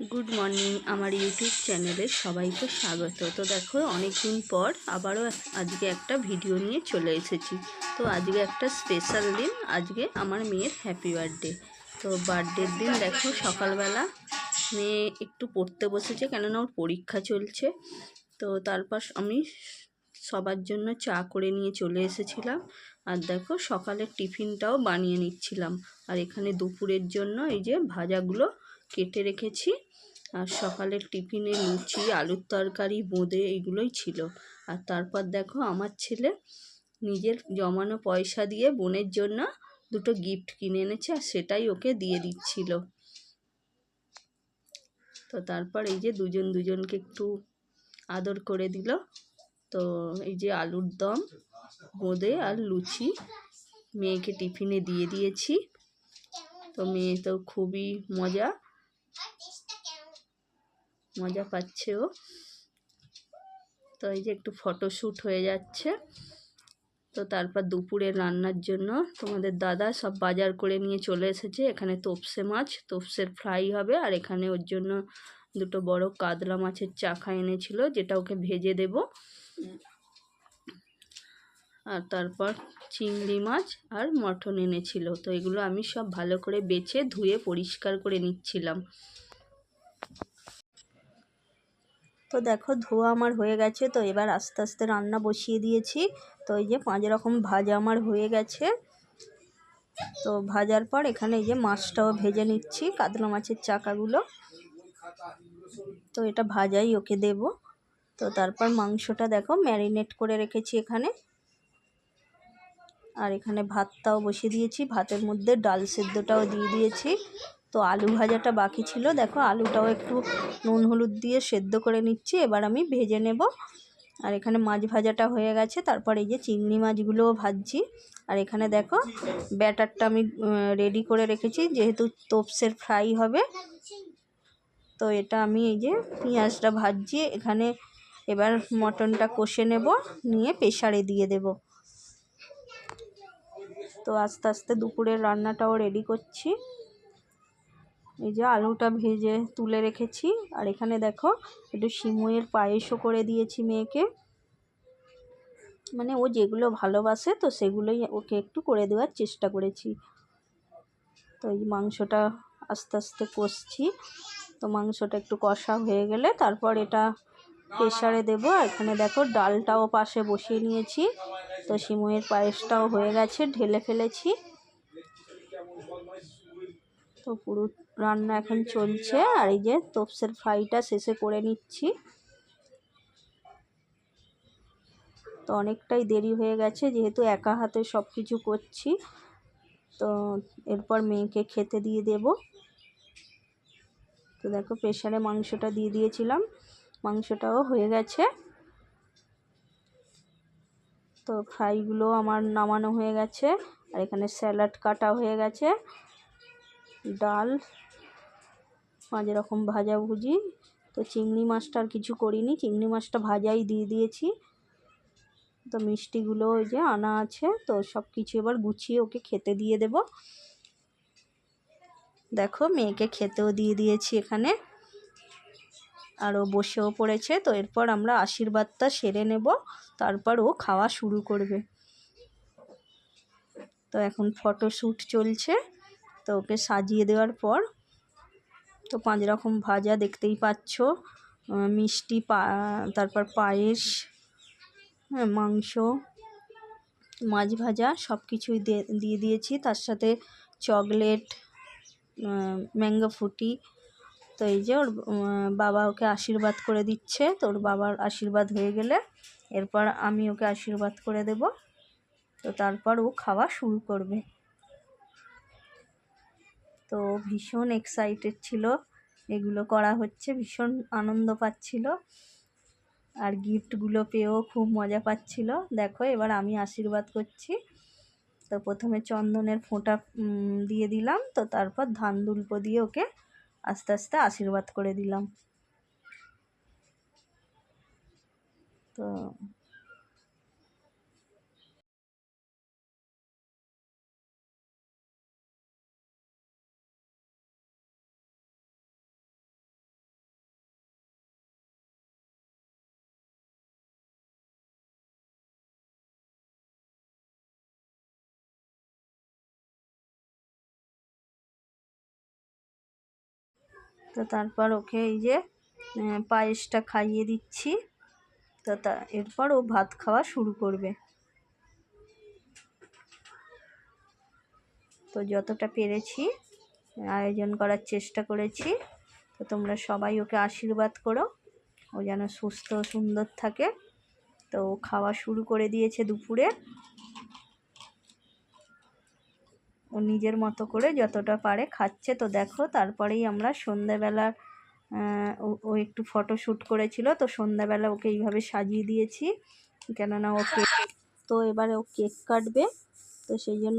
Good morning আমার YouTube চ্যানেলে সবাইকে স্বাগত। তো দেখো অনেক দিন পর আবারও আজকে একটা ভিডিও নিয়ে চলে এসেছি। তো আজকে একটা স্পেশাল দিন, আজকে আমার মেয়ের হ্যাপি বার্থডে তো বার্থডের দিন দেখো, সকালবেলা মেয়ে একটু পড়তে বসেছে, কেননা ওর পরীক্ষা চলছে। তো তারপর আমি সবার জন্য চা করে নিয়ে চলে এসেছিলাম। আর দেখো, সকালের টিফিনটাও বানিয়ে নিচ্ছিলাম। আর এখানে দুপুরের জন্য এই যে ভাজাগুলো কেটে রেখেছি। আর সকালের টিফিনে লুচি, আলুর তরকারি, বোঁদে এগুলোই ছিল। আর তারপর দেখো আমার ছেলে নিজের জমানো পয়সা দিয়ে বোনের জন্য দুটো গিফট কিনে এনেছে আর সেটাই ওকে দিয়ে দিচ্ছিল। তো তারপর এই যে দুজন দুজনকে একটু আদর করে দিল। তো এই যে আলুর দম, বোঁদে আর লুচি মেয়েকে টিফিনে দিয়ে দিয়েছি। তো মেয়ে তো খুবই মজা মজা পাচ্ছে ও। তো এই যে একটু ফটোশ্যুট হয়ে যাচ্ছে। তো তারপর দুপুরে রান্নার জন্য তোমাদের দাদা সব বাজার করে নিয়ে চলে এসেছে। এখানে তোপসে মাছ, তোপসের ফ্রাই হবে আর এখানে ওর জন্য দুটো বড় কাতলা মাছের চাখা এনেছিল যেটা ওকে ভেজে দেব। আর তারপর চিংড়ি মাছ আর মটন এনেছিল। তো এগুলো আমি সব ভালো করে বেছে ধুয়ে পরিষ্কার করে নিচ্ছিলাম। তো দেখো ধোয়া আমার হয়ে গেছে, তো এবার আস্তে আস্তে রান্না বসিয়ে দিয়েছি। তো এই যে পাঁচ রকম ভাজা আমার হয়ে গেছে। তো ভাজার পর এখানে এই যে মাছটাও ভেজে নিচ্ছি, কাতলা মাছের চাকাগুলো। তো এটা ভাজাই ওকে দেব। তো তারপর মাংসটা দেখো ম্যারিনেট করে রেখেছি এখানে। আর এখানে ভাতটাও বসিয়ে দিয়েছি, ভাতের মধ্যে ডাল সেদ্ধটাও দিয়ে দিয়েছি। তো আলু ভাজাটা বাকি ছিল। দেখো, আলুটাও একটু নুন হলুদ দিয়ে সেদ্ধ করে নিচ্ছি। এবার আমি ভেজে নেব। আর এখানে মাছ ভাজাটা হয়ে গেছে। তারপর এই যে চিংড়ি মাছগুলোও ভাজছি। আর এখানে দেখো, ব্যাটারটা আমি রেডি করে রেখেছি। যেহেতু তোপসের ফ্রাই হবে, তো এটা আমি এই যে পেঁয়াজটা ভাজছি। এখানে এবার মটনটা কষে নেব, নিয়ে প্রেশারে দিয়ে দেব। তো আস্তে আস্তে দুপুরের রান্নাটাও রেডি করছি। এই যে আলুটা ভেজে তুলে রেখেছি। আর এখানে দেখো, একটু সিমুয়ের পায়েসও করে দিয়েছি মেয়েকে। মানে ও যেগুলো ভালোবাসে, তো সেগুলোই ওকে একটু করে দেওয়ার চেষ্টা করেছি। তো এই মাংসটা আস্তে আস্তে কষছি। তো মাংসটা একটু কষা হয়ে গেলে তারপর এটা প্রেশারে দেবো। এখানে দেখো, ডালটাও পাশে বসিয়ে নিয়েছি। তো সিমুয়ের পায়েসটাও হয়ে গেছে, ঢেলে ফেলেছি। তো পুরো রান্না এখন চলছে। আর এই যে তোপসের ফ্রাইটা শেষে করে নিচ্ছি। তো অনেকটাই দেরি হয়ে গেছে, যেহেতু একা হাতে সব কিছু করছি। তো এরপর মেয়েকে খেতে দিয়ে দেব। তো দেখো প্রেশারে মাংসটা দিয়ে দিয়েছিলাম, মাংসটাও হয়ে গেছে। তো ফ্রাইগুলো আমার নামানো হয়ে গেছে, আর এখানে স্যালাড কাটা হয়ে গেছে। ডাল পাঁচ রকম ভাজাভুজি তো চিংড়ি মাছটা আর কিছু করিনি। চিংড়ি মাছটা ভাজাই দিয়ে দিয়েছি। তো মিষ্টিগুলো ওই যে আনা আছে। তো সব কিছু এবার গুছিয়ে ওকে খেতে দিয়ে দেব। দেখো, মেয়েকে খেতেও দিয়ে দিয়েছি এখানে। আর ও বসেও পড়েছে। তো এরপর আমরা আশীর্বাদটা সেরে নেব। তারপর ও খাওয়া শুরু করবে। তো এখন ফটোশ্যুট চলছে। তো ওকে সাজিয়ে দেওয়ার পর তো পাঁচ রকম ভাজা দেখতেই পাচ্ছ মিষ্টি পা, তারপর পায়েস হ্যাঁ মাংস, মাছ ভাজা সব কিছুই দিয়ে দিয়েছি। তার সাথে চকলেট ম্যাঙ্গো ফুটি। তো এই যে ওর বাবা ওকে আশীর্বাদ করে দিচ্ছে। তো ওর বাবার আশীর্বাদ হয়ে গেলে এরপর আমি ওকে আশীর্বাদ করে দেব। তো তারপর ও খাওয়া শুরু করবে। তো ভীষণ এক্সাইটেড ছিল। এগুলো করা হচ্ছে, ভীষণ আনন্দ পাচ্ছিল। আর গিফটগুলো পেয়েও খুব মজা পাচ্ছিল। দেখো, এবার আমি আশীর্বাদ করছি। তো প্রথমে চন্দনের ফোঁটা দিয়ে দিলাম। তো তারপর ধান দুল্প দিয়ে ওকে আস্তে আস্তে আশীর্বাদ করে দিলাম। তো তো তারপর ওকে এই যে পায়েসটা খাইয়ে দিচ্ছি। তো তা, এরপর ও ভাত খাওয়া শুরু করবে। তো যতটা পেরেছি, আয়োজন করার চেষ্টা করেছি। তো তোমরা সবাই ওকে আশীর্বাদ করো। ও যেন সুস্থ সুন্দর থাকে। তো খাওয়া শুরু করে দিয়েছে দুপুরে। ও নিজের মতো করে যতটা পারে খাচ্ছে। তো দেখো, তারপরেই আমরা সন্ধ্যেবেলা ও একটু ফটো শ্যুট করেছিল। তো সন্ধ্যাবেলা ওকে এইভাবে সাজিয়ে দিয়েছি। কেননা ও কেক তো এবারে ও কেক কাটবে। তো সেই জন্য